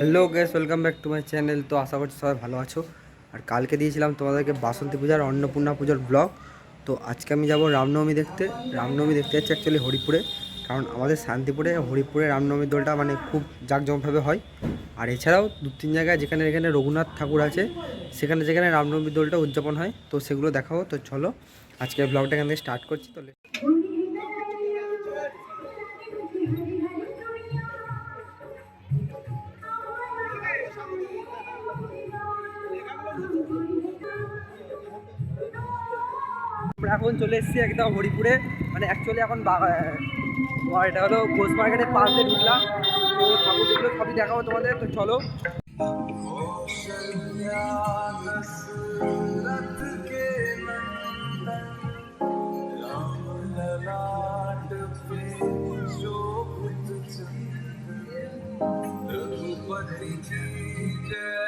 Hello guys welcome back to my channel তো আশা করছি সবাই ভালো আছো। আর কালকে দিয়েছিলাম তোমাদেরকে বাসন্তী পূজার, অন্নপূর্ণা পুজোর ব্লগ তো আজকে আমি যাব রামনবমী দেখতে। রামনবমী দেখতে যাচ্ছি অ্যাকচুয়ালি হরিপুরে। কারণ আমাদের শান্তিপুরে, হরিপুরে রামনবমীর দোলটা মানে খুব জাঁকজমকভাবে হয়। আর এছাড়াও দু তিন জায়গায় যেখানে এখানে রঘুনাথ ঠাকুর আছে, সেখানে যেখানে রামনবমীর দোলটা উদযাপন হয়। তো সেগুলো দেখাবো। তো চলো, আজকের ব্লগটা এখান থেকে স্টার্ট করছি। তো আমরা এখন চলে এসেছি একদম হরিপুরে। মানে অ্যাকচুয়ালি এখন বা এটা হলো ঘোষ মার্কেটের পাশ দিয়ে ঢুকলাম। তো ঠাকুর দেখল সবই দেখাবো তোমাদের। তো চলো। Yeah.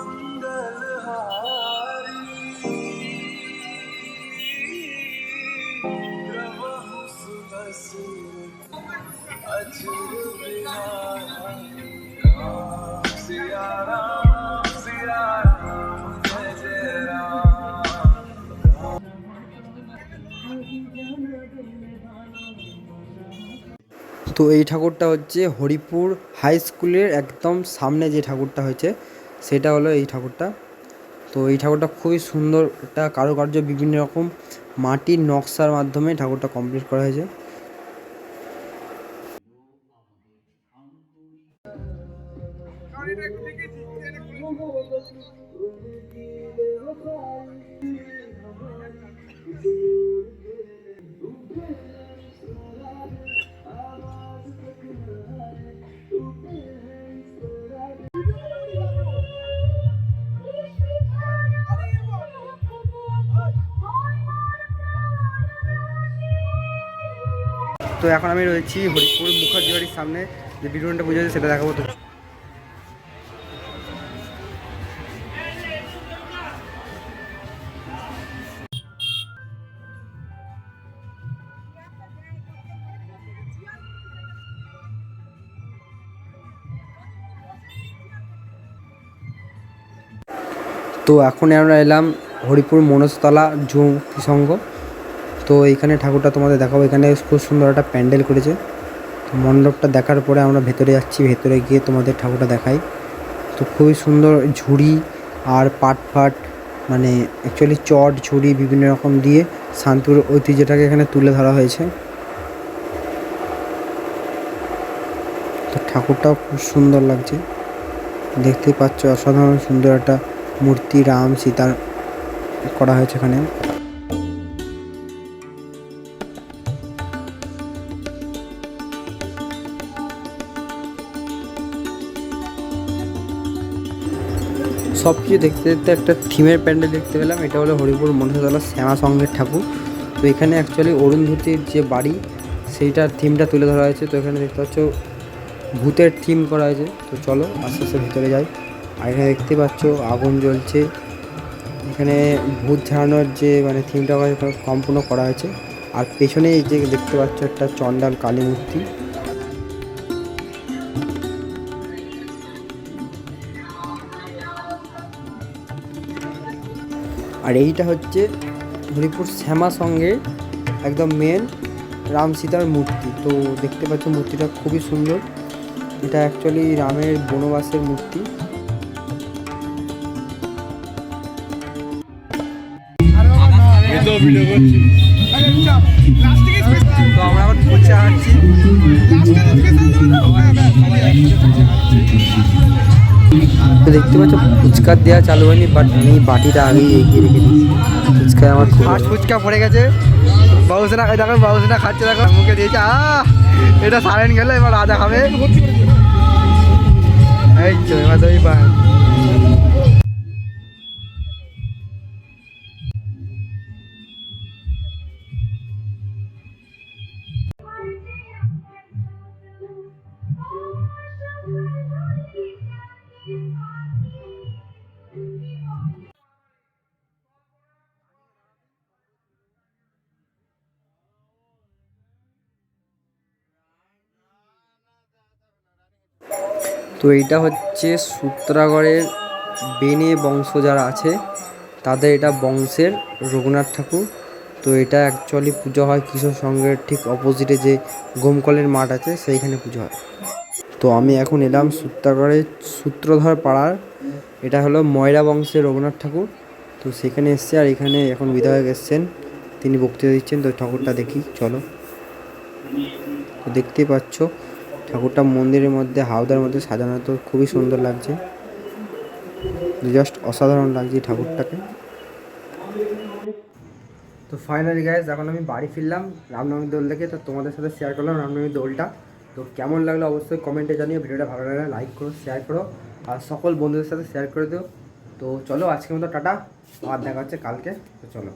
তো এই ঠাকুরটা হচ্ছে হরিপুর হাই স্কুলের একদম সামনে যে ঠাকুরটা হয়েছে, সেটা হলো এই ঠাকুরটা। তো এই ঠাকুরটা খুবই সুন্দর একটা কারুকার্য, বিভিন্ন রকম মাটির নকশার মাধ্যমে ঠাকুরটা কমপ্লিট করা হয়েছে। তো এখন আমি রয়েছি হরিপুর মুখার্জি বাড়ির সামনে যে পুজো হয়েছে সেটা দেখাবো তো। তো এখন আমরা এলাম হরিপুর মনস্তলা যুক্তি সংঘ তো এইখানে ঠাকুরটা তোমাদের দেখাবো। এখানে খুব সুন্দর একটা প্যান্ডেল করেছে। তো মণ্ডপটা দেখার পরে আমরা ভেতরে যাচ্ছি। ভেতরে গিয়ে তোমাদের ঠাকুরটা দেখাই। তো খুবই সুন্দর ঝুড়ি আর পাট ফাট মানে অ্যাকচুয়ালি চট ঝুড়ি বিভিন্ন রকম দিয়ে শান্তিপুর ঐতিহ্যটাকে এখানে তুলে ধরা হয়েছে। তো ঠাকুরটাও খুব সুন্দর লাগছে। দেখতেই পাচ্ছ, অসাধারণ সুন্দর একটা মূর্তি, রাম সীতার করা হয়েছে এখানে। সব কিছু দেখতে দেখতে একটা থিমের প্যান্ডেল দেখতে পেলাম। এটা হলো হরিপুর মনসাতলা শ্যামা সঙ্গের ঠাকুর। তো এখানে অ্যাকচুয়ালি অরুন্ধতির যে বাড়ি, সেইটার থিমটা তুলে ধরা হয়েছে। তো এখানে দেখতে পাচ্ছ, ভূতের থিম করা হয়েছে। তো চলো আস্তে আস্তে ভিতরে যাই। আর এখানে দেখতে পাচ্ছ আগুন জ্বলছে। এখানে ভূত ঝাড়ানোর যে মানে থিমটা সম্পূর্ণ করা হয়েছে। আর পেছনে এই যে দেখতে পাচ্ছ একটা চণ্ডাল কালী মূর্তি। আর এইটা হচ্ছে হরিপুর শ্যামা সঙ্গে একদম মেন রাম সীতার মূর্তি। তো দেখতে পাচ্ছ মূর্তিটা খুবই সুন্দর। এটা অ্যাকচুয়ালি রামের বনবাসের মূর্তি। দেখতে পাচ্ছ, ফুচকা দেওয়া চালু হয়নি বাট আমি বাটিটা আগেই এগিয়ে রেখে ফুচকা আমার ফার্স্ট ফুচকা পড়ে গেছে। বাবুসেনা দেখো, বাবুসেনা খাচ্ছে, দেখো। মুখে দিয়েছে, আহ! এটা সারেন গেলে এবার রাজা খাবে। এই তো, এবার তো এইটা হচ্ছে সূত্রাগড়ের বেনে বংশ যারা আছে, তাদের এটা বংশের রঘুনাথ ঠাকুর। তো এটা অ্যাকচুয়ালি পুজো হয় কিশোর সংঘের ঠিক অপোজিটে যে গোমকলের মাঠ আছে, সেইখানে পুজো হয়। তো আমি এখন এলাম সূত্রাগড়ের সূত্রধর পাড়ার, এটা হলো ময়রা বংশের রঘুনাথ ঠাকুর। তো সেখানে এসছে আর এখানে এখন বিধায়ক এসছেন, তিনি বক্তৃতা দিচ্ছেন, তো ঠাকুরটা দেখি, চলো। তো দেখতেই পাচ্ছ ঠাকুরটা মন্দিরের মধ্যে, হাওদার মধ্যে সাজানো তো খুবই সুন্দর লাগছে। জাস্ট অসাধারণ লাগছে ঠাকুরটাকে। তো ফাইনালি গাইজ এখন আমি বাড়ি ফিরলাম রামনবমীর দোল দেখে। তো তোমাদের সাথে শেয়ার করলাম রামনবমীর দোলটা। তো কেমন লাগল অবশ্যই কমেন্টে জানিয়ে ভিডিওটা ভালো লাগলে লাইক করো শেয়ার করো। আর সকল বন্ধুদের সাথে শেয়ার করে দিও। তো চলো আজকের মতো টাটা আর দেখা হচ্ছে কালকে। তো চলো।